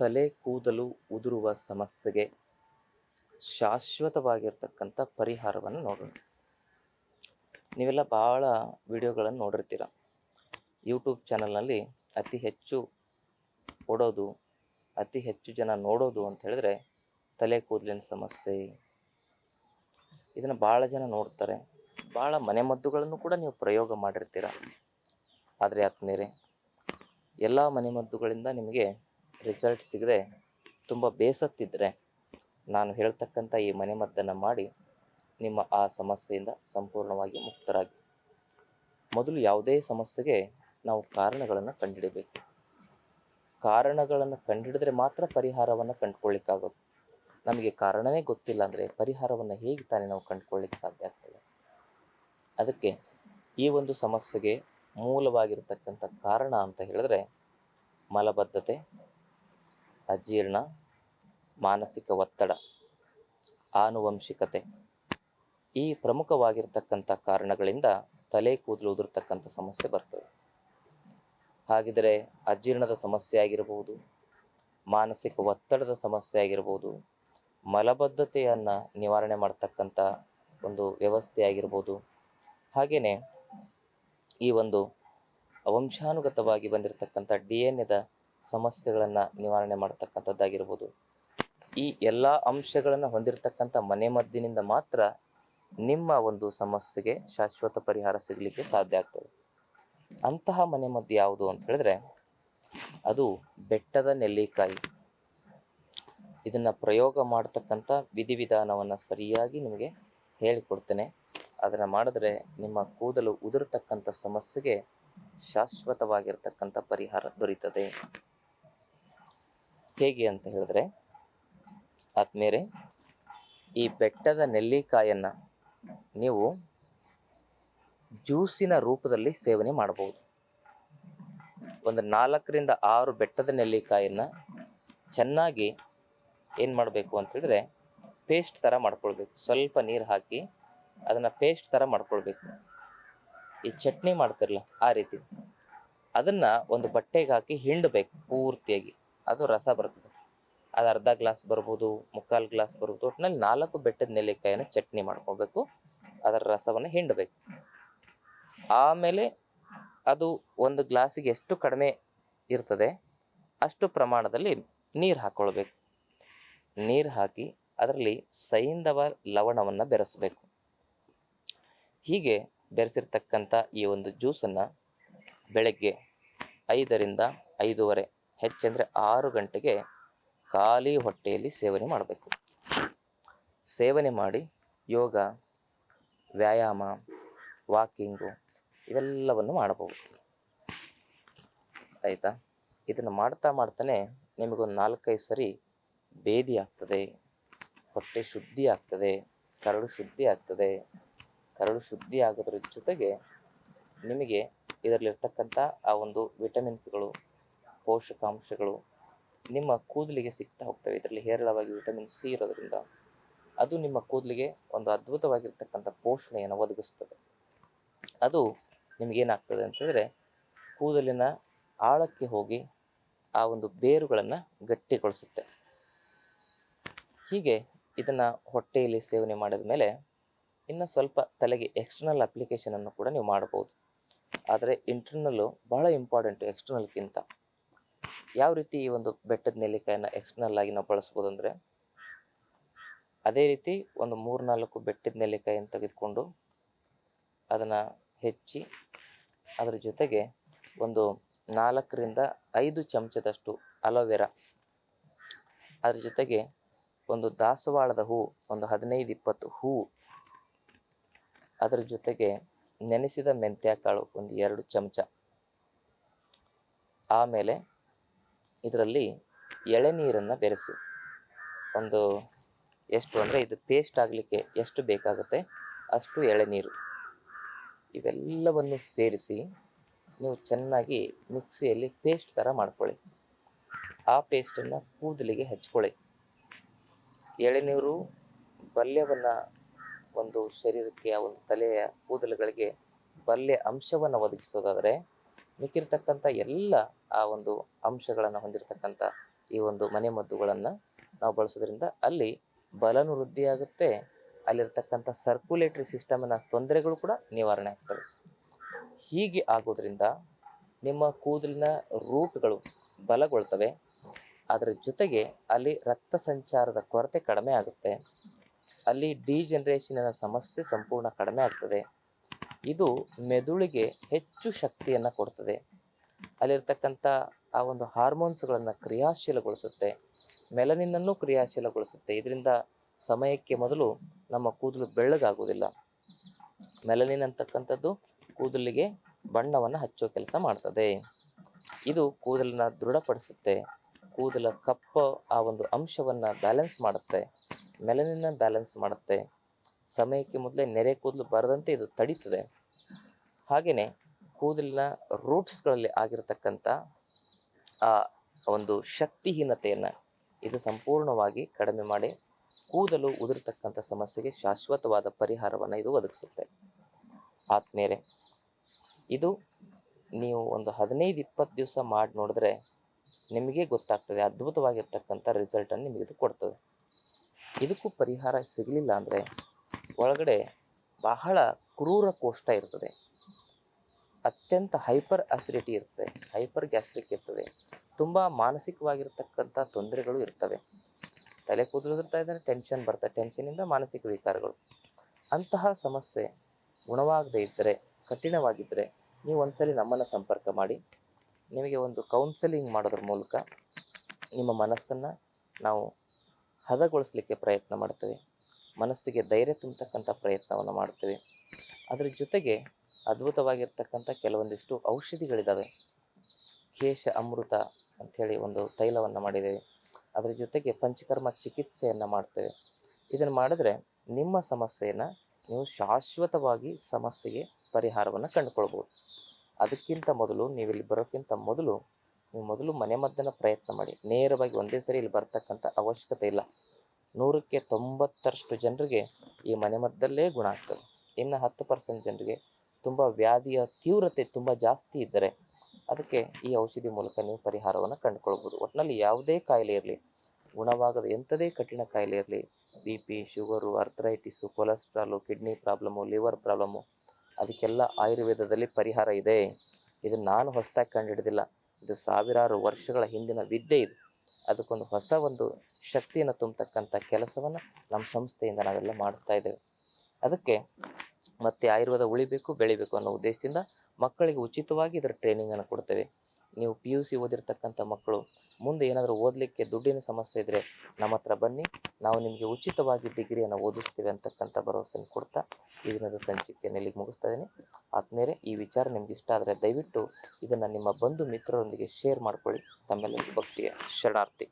ತಲೆ ಕೂದಲು ಉದುರುವ ಸಮಸ್ಯೆಗೆ ಶಾಶ್ವತವಾಗಿರ್ತಕ್ಕಂಥ ಪರಿಹಾರವನ್ನು ನೋಡೋಣ. ನೀವೆಲ್ಲ ಭಾಳ ವಿಡಿಯೋಗಳನ್ನು ನೋಡಿರ್ತೀರ. ಯೂಟ್ಯೂಬ್ ಚಾನಲ್ನಲ್ಲಿ ಅತಿ ಹೆಚ್ಚು ಓಡೋದು, ಅತಿ ಹೆಚ್ಚು ಜನ ನೋಡೋದು ಅಂತ ಹೇಳಿದ್ರೆ ತಲೆ ಕೂದಲಿನ ಸಮಸ್ಯೆ, ಇದನ್ನು ಭಾಳ ಜನ ನೋಡ್ತಾರೆ. ಭಾಳ ಮನೆಮದ್ದುಗಳನ್ನು ಕೂಡ ನೀವು ಪ್ರಯೋಗ ಮಾಡಿರ್ತೀರ. ಆದರೆ ಆತ್ಮೀರೆ ಎಲ್ಲ ಮನೆಮದ್ದುಗಳಿಂದ ನಿಮಗೆ ರಿಸಲ್ಟ್ ಸಿಗದೆ ತುಂಬ ಬೇಸತ್ತಿದ್ದರೆ ನಾನು ಹೇಳ್ತಕ್ಕಂಥ ಈ ಮನೆಮದ್ದನ್ನು ಮಾಡಿ ನಿಮ್ಮ ಆ ಸಮಸ್ಯೆಯಿಂದ ಸಂಪೂರ್ಣವಾಗಿ ಮುಕ್ತರಾಗಿ. ಮೊದಲು ಯಾವುದೇ ಸಮಸ್ಯೆಗೆ ನಾವು ಕಾರಣಗಳನ್ನು ಕಂಡುಹಿಡಬೇಕು ಕಾರಣಗಳನ್ನು ಕಂಡುಹಿಡಿದ್ರೆ ಮಾತ್ರ ಪರಿಹಾರವನ್ನು ಕಂಡುಕೊಳ್ಳಿಕ್ಕಾಗೋದು. ನಮಗೆ ಕಾರಣವೇ ಗೊತ್ತಿಲ್ಲ ಅಂದರೆ ಪರಿಹಾರವನ್ನು ಹೇಗೆ ತಾನೇ ನಾವು ಕಂಡುಕೊಳ್ಳಿಕ್ಕೆ ಸಾಧ್ಯ ಆಗ್ತದೆ? ಅದಕ್ಕೆ ಈ ಒಂದು ಸಮಸ್ಯೆಗೆ ಮೂಲವಾಗಿರತಕ್ಕಂಥ ಕಾರಣ ಅಂತ ಹೇಳಿದ್ರೆ ಮಲಬದ್ಧತೆ ಅಜೀರ್ಣ, ಮಾನಸಿಕ ಒತ್ತಡ, ಆನುವಂಶಿಕತೆ ಈ ಪ್ರಮುಖವಾಗಿರ್ತಕ್ಕಂಥ ಕಾರಣಗಳಿಂದ ತಲೆ ಕೂದಲು ಉದುರ್ತಕ್ಕಂಥ ಸಮಸ್ಯೆ ಬರ್ತದೆ. ಹಾಗಿದ್ರೆ ಅಜೀರ್ಣದ ಸಮಸ್ಯೆ ಆಗಿರಬಹುದು ಮಾನಸಿಕ ಒತ್ತಡದ ಸಮಸ್ಯೆ ಆಗಿರ್ಬೋದು, ಮಲಬದ್ಧತೆಯನ್ನು ನಿವಾರಣೆ ಮಾಡ್ತಕ್ಕಂಥ ಒಂದು ವ್ಯವಸ್ಥೆ ಆಗಿರ್ಬೋದು. ಹಾಗೆಯೇ ಈ ಒಂದು ವಂಶಾನುಗತವಾಗಿ ಬಂದಿರತಕ್ಕಂಥ ಡಿ ಎನ್ ಎದ ಸಮಸ್ಯೆಗಳನ್ನು ನಿವಾರಣೆ ಮಾಡ್ತಕ್ಕಂಥದ್ದಾಗಿರ್ಬೋದು. ಈ ಎಲ್ಲ ಅಂಶಗಳನ್ನು ಹೊಂದಿರತಕ್ಕಂಥ ಮನೆಮದ್ದಿನಿಂದ ಮಾತ್ರ ನಿಮ್ಮ ಒಂದು ಸಮಸ್ಯೆಗೆ ಶಾಶ್ವತ ಪರಿಹಾರ ಸಿಗಲಿಕ್ಕೆ ಸಾಧ್ಯ ಆಗ್ತದೆ. ಅಂತಹ ಮನೆ ಮದ್ದು ಯಾವುದು ಅಂತ ಹೇಳಿದ್ರೆ, ಅದು ಬೆಟ್ಟದ ನೆಲ್ಲಿಕಾಯಿ. ಇದನ್ನು ಪ್ರಯೋಗ ಮಾಡ್ತಕ್ಕಂಥ ವಿಧಿವಿಧಾನವನ್ನು ಸರಿಯಾಗಿ ನಿಮಗೆ ಹೇಳಿಕೊಡ್ತೇನೆ. ಅದನ್ನು ಮಾಡಿದ್ರೆ ನಿಮ್ಮ ಕೂದಲು ಉದುರತಕ್ಕಂಥ ಸಮಸ್ಯೆಗೆ ಶಾಶ್ವತವಾಗಿರ್ತಕ್ಕಂಥ ಪರಿಹಾರ ದೊರೀತದೆ. ಹೇಗೆ ಅಂತ ಹೇಳಿದ್ರೆ ಆದ್ಮೇಲೆ ಈ ಬೆಟ್ಟದ ನೆಲ್ಲಿಕಾಯನ್ನು ನೀವು ಜ್ಯೂಸಿನ ರೂಪದಲ್ಲಿ ಸೇವನೆ ಮಾಡಬಹುದು. ಒಂದು ನಾಲ್ಕರಿಂದ ಆರು ಬೆಟ್ಟದ ನೆಲ್ಲಿಕಾಯನ್ನು ಚೆನ್ನಾಗಿ ಏನು ಮಾಡಬೇಕು ಅಂತಂದರೆ ಪೇಸ್ಟ್ ಥರ ಮಾಡ್ಕೊಳ್ಬೇಕು. ಸ್ವಲ್ಪ ನೀರು ಹಾಕಿ ಅದನ್ನು ಪೇಸ್ಟ್ ಥರ ಮಾಡ್ಕೊಳ್ಬೇಕು. ಈ ಚಟ್ನಿ ಮಾಡ್ತಿರಲ್ಲ ಆ ರೀತಿ. ಅದನ್ನು ಒಂದು ಬಟ್ಟೆಗೆ ಹಾಕಿ ಹಿಂಡಬೇಕು ಪೂರ್ತಿಯಾಗಿ. ಅದು ರಸ ಬರ್ತದೆ. ಅದು ಅರ್ಧ ಗ್ಲಾಸ್ ಬರ್ಬೋದು, ಮುಕ್ಕಾಲು ಗ್ಲಾಸ್ ಬರ್ಬೋದು ಒಟ್ಟಿನಲ್ಲಿ ನಾಲ್ಕು ಬೆಟ್ಟದ ನೆಲ್ಲಿಕಾಯಿನ ಚಟ್ನಿ ಮಾಡ್ಕೋಬೇಕು. ಅದರ ರಸವನ್ನು ಹಿಂಡಬೇಕು. ಆಮೇಲೆ ಅದು ಒಂದು ಗ್ಲಾಸಿಗೆ ಎಷ್ಟು ಕಡಿಮೆ ಇರ್ತದೆ, ಅಷ್ಟು ಪ್ರಮಾಣದಲ್ಲಿ ನೀರು ಹಾಕ್ಕೊಳ್ಬೇಕು ನೀರು ಹಾಕಿ ಅದರಲ್ಲಿ ಸೈಂಧವ ಲವಣವನ್ನು ಬೆರೆಸಬೇಕು. ಹೀಗೆ ಬೆರೆಸಿರ್ತಕ್ಕಂಥ ಈ ಒಂದು ಜ್ಯೂಸನ್ನು ಬೆಳಗ್ಗೆ ಐದರಿಂದ ಐದೂವರೆ ಹೆಚ್ಚಂದರೆ ಆರು ಗಂಟೆಗೆ ಖಾಲಿ ಹೊಟ್ಟೆಯಲ್ಲಿ ಸೇವನೆ ಮಾಡಬೇಕು. ಸೇವನೆ ಮಾಡಿ ಯೋಗ, ವ್ಯಾಯಾಮ, ವಾಕಿಂಗು ಇವೆಲ್ಲವನ್ನು ಮಾಡಬಹುದು. ಆಯಿತಾ? ಇದನ್ನು ಮಾಡ್ತಾ ಮಾಡ್ತಾನೆ ನಿಮಗೊಂದು ನಾಲ್ಕೈದು ಸರಿ ಬೇದಿ ಆಗ್ತದೆ, ಹೊಟ್ಟೆ ಶುದ್ಧಿ ಆಗ್ತದೆ ಕರಡು ಶುದ್ಧಿ ಆಗ್ತದೆ. ಕರಡು ಶುದ್ಧಿ ಆಗೋದ್ರ ಜೊತೆಗೆ ನಿಮಗೆ ಇದರಲ್ಲಿರ್ತಕ್ಕಂಥ ಆ ಒಂದು ವಿಟಮಿನ್ಸ್ಗಳು ಪೋಷಕಾಂಶಗಳು ನಿಮ್ಮ ಕೂದಲಿಗೆ ಸಿಗ್ತಾ ಹೋಗ್ತವೆ. ಇದರಲ್ಲಿ ಹೇರಳವಾಗಿ ವಿಟಮಿನ್ ಸಿ ಇರೋದ್ರಿಂದ ಅದು ನಿಮ್ಮ ಕೂದಲಿಗೆ ಒಂದು ಅದ್ಭುತವಾಗಿರ್ತಕ್ಕಂಥ ಪೋಷಣೆಯನ್ನು ಒದಗಿಸ್ತದೆ. ಅದು ನಿಮಗೇನಾಗ್ತದೆ ಅಂತಂದರೆ ಕೂದಲಿನ ಆಳಕ್ಕೆ ಹೋಗಿ ಆ ಒಂದು ಬೇರುಗಳನ್ನು ಗಟ್ಟಿಗೊಳಿಸುತ್ತೆ. ಹೀಗೆ ಇದನ್ನು ಹೊಟ್ಟೆಯಲ್ಲಿ ಸೇವನೆ ಮಾಡಿದ ಮೇಲೆ ಇನ್ನು ಸ್ವಲ್ಪ ತಲೆಗೆ ಎಕ್ಸ್ಟರ್ನಲ್ ಅಪ್ಲಿಕೇಶನನ್ನು ಕೂಡ ನೀವು ಮಾಡ್ಬೋದು ಆದರೆ ಇಂಟರ್ನಲ್ಲು ಬಹಳ ಇಂಪಾರ್ಟೆಂಟು ಎಕ್ಸ್ಟರ್ನಲ್ಗಿಂತ ಯಾವ ರೀತಿ ಈ ಒಂದು ಬೆಟ್ಟದ ನೆಲ್ಲಿಕಾಯನ್ನ ಎಕ್ಸ್ಟರ್ನಲ್ ಆಗಿ ನಾವು ಬಳಸ್ಬೋದು ಅಂದರೆ, ಅದೇ ರೀತಿ ಒಂದು ಮೂರು ನಾಲ್ಕು ಬೆಟ್ಟದ ನೆಲ್ಲಿಕಾಯನ್ನು ತೆಗೆದುಕೊಂಡು ಅದನ್ನು ಹೆಚ್ಚಿ ಅದರ ಜೊತೆಗೆ ಒಂದು ನಾಲ್ಕರಿಂದ ಐದು ಚಮಚದಷ್ಟು ಅಲೋವೆರಾ ಅದ್ರ ಜೊತೆಗೆ ಒಂದು ದಾಸವಾಳದ ಹೂ, ಒಂದು ಹದಿನೈದು ಇಪ್ಪತ್ತು ಹೂ, ಅದರ ಜೊತೆಗೆ ನೆನೆಸಿದ ಮೆಂತ್ಯ ಕಾಳು ಒಂದು ಎರಡು ಚಮಚ, ಆಮೇಲೆ ಇದರಲ್ಲಿ ಎಳೆನೀರನ್ನು ಬೆರೆಸಿ. ಒಂದು ಎಷ್ಟು ಅಂದರೆ ಇದು ಪೇಸ್ಟ್ ಆಗಲಿಕ್ಕೆ ಎಷ್ಟು ಬೇಕಾಗುತ್ತೆ ಅಷ್ಟು ಎಳೆನೀರು ಇವೆಲ್ಲವನ್ನು ಸೇರಿಸಿ ನೀವು ಚೆನ್ನಾಗಿ ಮಿಕ್ಸಿಯಲ್ಲಿ ಪೇಸ್ಟ್ ಥರ ಮಾಡ್ಕೊಳ್ಳಿ. ಆ ಪೇಸ್ಟನ್ನು ಕೂದಲಿಗೆ ಹಚ್ಕೊಳ್ಳಿ. ಎಳೆನೀರು ಬಲ್ಯವನ್ನು ಒಂದು ಶರೀರಕ್ಕೆ, ಆ ಒಂದು ತಲೆಯ ಕೂದಲುಗಳಿಗೆ ಬಲ್ಯ ಅಂಶವನ್ನು ಒದಗಿಸೋದಾದರೆ ಮಿಕ್ಕಿರ್ತಕ್ಕಂಥ ಎಲ್ಲ ಆ ಒಂದು ಅಂಶಗಳನ್ನು ಹೊಂದಿರತಕ್ಕಂಥ ಈ ಒಂದು ಮನೆಮದ್ದುಗಳನ್ನು ನಾವು ಬಳಸೋದ್ರಿಂದ ಅಲ್ಲಿ ಬಲನು ವೃದ್ಧಿಯಾಗುತ್ತೆ. ಅಲ್ಲಿರ್ತಕ್ಕಂಥ ಸರ್ಕ್ಯುಲೇಟರಿ ಸಿಸ್ಟಮ್ನ ತೊಂದರೆಗಳು ಕೂಡ ನಿವಾರಣೆ ಆಗ್ತವೆ. ಹೀಗೆ ಆಗೋದ್ರಿಂದ ನಿಮ್ಮ ಕೂದಲಿನ ರೂಟ್ಗಳು ಬಲಗೊಳ್ತವೆ. ಅದರ ಜೊತೆಗೆ ಅಲ್ಲಿ ರಕ್ತ ಸಂಚಾರದ ಕೊರತೆ ಕಡಿಮೆ ಆಗುತ್ತೆ. ಅಲ್ಲಿ ಡಿಜನರೇಷನಿನ ಸಮಸ್ಯೆ ಸಂಪೂರ್ಣ ಕಡಿಮೆ ಆಗ್ತದೆ. ಇದು ಮೆದುಳಿಗೆ ಹೆಚ್ಚು ಶಕ್ತಿಯನ್ನು ಕೊಡ್ತದೆ. ಅಲ್ಲಿರ್ತಕ್ಕಂಥ ಆ ಒಂದು ಹಾರ್ಮೋನ್ಸ್ಗಳನ್ನು ಕ್ರಿಯಾಶೀಲಗೊಳಿಸುತ್ತೆ. ಮೆಲನಿನನ್ನು ಕ್ರಿಯಾಶೀಲಗೊಳಿಸುತ್ತೆ. ಇದರಿಂದ ಸಮಯಕ್ಕೆ ಮೊದಲು ನಮ್ಮ ಕೂದಲು ಬೆಳ್ಳಗಾಗುವುದಿಲ್ಲ. ಮೆಲನಿನ್ ಅಂತಕ್ಕಂಥದ್ದು ಕೂದಲಿಗೆ ಬಣ್ಣವನ್ನು ಹಚ್ಚೋ ಕೆಲಸ ಮಾಡ್ತದೆ. ಇದು ಕೂದಲನ್ನ ದೃಢಪಡಿಸುತ್ತೆ. ಕೂದಲ ಕಪ್ಪ ಆ ಒಂದು ಅಂಶವನ್ನು ಬ್ಯಾಲೆನ್ಸ್ ಮಾಡುತ್ತೆ. ಮೆಲನಿನ ಬ್ಯಾಲೆನ್ಸ್ ಮಾಡುತ್ತೆ. ಸಮಯಕ್ಕೆ ಮೊದಲೇ ನೆರೆ ಕೂದಲು ಬರದಂತೆ ಇದು ತಡೀತದೆ. ಹಾಗೆಯೇ ಕೂದಲಿನ ರೂಟ್ಸ್ಗಳಲ್ಲಿ ಆಗಿರತಕ್ಕಂಥ ಆ, ಒಂದು ಶಕ್ತಿಹೀನತೆಯನ್ನು ಇದು ಸಂಪೂರ್ಣವಾಗಿ ಕಡಿಮೆ ಮಾಡಿ ಕೂದಲು ಉದುರ್ತಕ್ಕಂಥ ಸಮಸ್ಯೆಗೆ ಶಾಶ್ವತವಾದ ಪರಿಹಾರವನ್ನು ಇದು ಒದಗಿಸುತ್ತೆ. ಆದ್ಮೇಲೆ ಇದು ನೀವು ಒಂದು ಹದಿನೈದು ಇಪ್ಪತ್ತು ದಿವಸ ಮಾಡಿ ನೋಡಿದ್ರೆ ನಿಮಗೆ ಗೊತ್ತಾಗ್ತದೆ ಅದ್ಭುತವಾಗಿರ್ತಕ್ಕಂಥ ರಿಸಲ್ಟನ್ನು ನಿಮಗೆ ಇದು ಕೊಡ್ತದೆ. ಇದಕ್ಕೂ ಪರಿಹಾರ ಸಿಗಲಿಲ್ಲ ಅಂದರೆ ಒಳಗಡೆ ಬಹಳ ಕ್ರೂರ ಕೋಷ್ಠ ಇರ್ತದೆ. ಅತ್ಯಂತ ಹೈಪರ್ ಅಸಿಡಿಟಿ ಇರ್ತದೆ, ಹೈಪರ್ ಗ್ಯಾಸ್ಟ್ರಿಕ್ ಇರ್ತದೆ, ತುಂಬ ಮಾನಸಿಕವಾಗಿರ್ತಕ್ಕಂಥ ತೊಂದರೆಗಳು ಇರ್ತವೆ. ತಲೆ ಕೂದಲಿರ್ತಾ ಇದ್ದರೆ ಟೆನ್ಷನ್ ಬರ್ತದೆ ಟೆನ್ಷನಿಂದ ಮಾನಸಿಕ ವಿಕಾರಗಳು. ಅಂತಹ ಸಮಸ್ಯೆ ಗುಣವಾಗದೇ ಇದ್ದರೆ, ಕಠಿಣವಾಗಿದ್ದರೆ ನೀವು ಒಂದ್ಸಲಿ ನಮ್ಮನ್ನು ಸಂಪರ್ಕ ಮಾಡಿ, ನಿಮಗೆ ಒಂದು ಕೌನ್ಸೆಲಿಂಗ್ ಮಾಡೋದ್ರ ಮೂಲಕ ನಿಮ್ಮ ಮನಸ್ಸನ್ನು ನಾವು ಹದಗೊಳಿಸಲಿಕ್ಕೆ ಪ್ರಯತ್ನ ಮಾಡ್ತೇವೆ. ಮನಸ್ಸಿಗೆ ಧೈರ್ಯ ತುಂಬತಕ್ಕಂಥ ಪ್ರಯತ್ನವನ್ನು ಮಾಡ್ತೇವೆ ಅದರ ಜೊತೆಗೆ ಅದ್ಭುತವಾಗಿರ್ತಕ್ಕಂಥ ಕೆಲವೊಂದಿಷ್ಟು ಔಷಧಿಗಳಿದ್ದಾವೆ ಕೇಶ ಅಮೃತ ಅಂಥೇಳಿ ಒಂದು ತೈಲವನ್ನು ಮಾಡಿದ್ದೇವೆ. ಅದರ ಜೊತೆಗೆ ಪಂಚಕರ್ಮ ಚಿಕಿತ್ಸೆಯನ್ನು ಮಾಡ್ತೇವೆ. ಇದನ್ನು ಮಾಡಿದ್ರೆ ನಿಮ್ಮ ಸಮಸ್ಯೆಯನ್ನು ನೀವು ಶಾಶ್ವತವಾಗಿ ಸಮಸ್ಯೆಗೆ ಪರಿಹಾರವನ್ನು ಕಂಡುಕೊಳ್ಬೋದು. ಅದಕ್ಕಿಂತ ಮೊದಲು ನೀವು ಇಲ್ಲಿ ಬರೋಕ್ಕಿಂತ ಮೊದಲು, ನೀವು ಮೊದಲು ಮನೆಮದ್ದನ್ನು ಪ್ರಯತ್ನ ಮಾಡಿ. ನೇರವಾಗಿ ಒಂದೇ ಸರಿ ಇಲ್ಲಿ ಬರ್ತಕ್ಕಂಥ ಅವಶ್ಯಕತೆ ಇಲ್ಲ. ನೂರಕ್ಕೆ ತೊಂಬತ್ತರಷ್ಟು ಜನರಿಗೆ ಈ ಮನೆಮದ್ದಲ್ಲೇ ಗುಣ ಆಗ್ತದೆ. ಇನ್ನು ಹತ್ತು ಪರ್ಸೆಂಟ್ ಜನರಿಗೆ ತುಂಬ ವ್ಯಾಧಿಯ ತೀವ್ರತೆ ತುಂಬ ಜಾಸ್ತಿ ಇದ್ದರೆ ಅದಕ್ಕೆ ಈ ಔಷಧಿ ಮೂಲಕ ನೀವು ಪರಿಹಾರವನ್ನು ಕಂಡುಕೊಳ್ಬೋದು. ಒಟ್ಟಿನಲ್ಲಿ ಯಾವುದೇ ಕಾಯಿಲೆ ಇರಲಿ, ಗುಣವಾಗದ ಎಂಥದೇ ಕಠಿಣ ಕಾಯಿಲೆ ಇರಲಿ, B P, sugar, arthritis, cholesterol, kidney problem, liver problem, ಅದಕ್ಕೆಲ್ಲ ಆಯುರ್ವೇದದಲ್ಲಿ ಪರಿಹಾರ ಇದೆ. ಇದು ನಾನು ಹೊಸದಾಗಿ ಕಂಡುಹಿಡಿದಿಲ್ಲ. ಇದು ಸಾವಿರಾರು ವರ್ಷಗಳ ಹಿಂದಿನ ವಿದ್ಯೆ ಇದು. ಅದಕ್ಕೊಂದು ಹೊಸ ಒಂದು ಶಕ್ತಿಯನ್ನು ತುಂಬತಕ್ಕಂಥ ಕೆಲಸವನ್ನು ನಮ್ಮ ಸಂಸ್ಥೆಯಿಂದ ನಾವೆಲ್ಲ ಮಾಡ್ತಾ ಇದ್ದೇವೆ. ಅದಕ್ಕೆ ಮತ್ತೆ ಆಯುರ್ವೇದ ಉಳಿಬೇಕು, ಬೆಳಿಬೇಕು ಅನ್ನೋ ಉದ್ದೇಶದಿಂದ ಮಕ್ಕಳಿಗೆ ಉಚಿತವಾಗಿ ಇದರ ಟ್ರೈನಿಂಗನ್ನು ಕೊಡ್ತೇವೆ. ನೀವು ಪಿ ಯು ಸಿ ಓದಿರ್ತಕ್ಕಂಥ ಮಕ್ಕಳು, ಮುಂದೆ ಏನಾದರೂ ಓದಲಿಕ್ಕೆ ದುಡ್ಡಿನ ಸಮಸ್ಯೆ ಇದ್ದರೆ ನಮ್ಮ ಹತ್ರ ಬನ್ನಿ. ನಾವು ನಿಮಗೆ ಉಚಿತವಾಗಿ ಡಿಗ್ರಿಯನ್ನು ಓದಿಸ್ತೀವಿ ಅಂತಕ್ಕಂಥ ಭರವಸೆಯನ್ನು ಕೊಡ್ತಾ ಈ ದಿನದ ಸಂಚಿಕೆಯನ್ನು ಇಲ್ಲಿಗೆ ಮುಗಿಸ್ತಾ ಇದ್ದೀನಿ. ಆದ್ಮೇಲೆ ಈ ವಿಚಾರ ನಿಮ್ಗೆ ಇಷ್ಟ ಆದರೆ ದಯವಿಟ್ಟು ಇದನ್ನು ನಿಮ್ಮ ಬಂಧು ಮಿತ್ರರೊಂದಿಗೆ ಶೇರ್ ಮಾಡಿಕೊಳ್ಳಿ. ತಮ್ಮೆಲ್ಲರಿಗೂ ಭಕ್ತಿಯ ಶರಣಾರ್ಥಿ.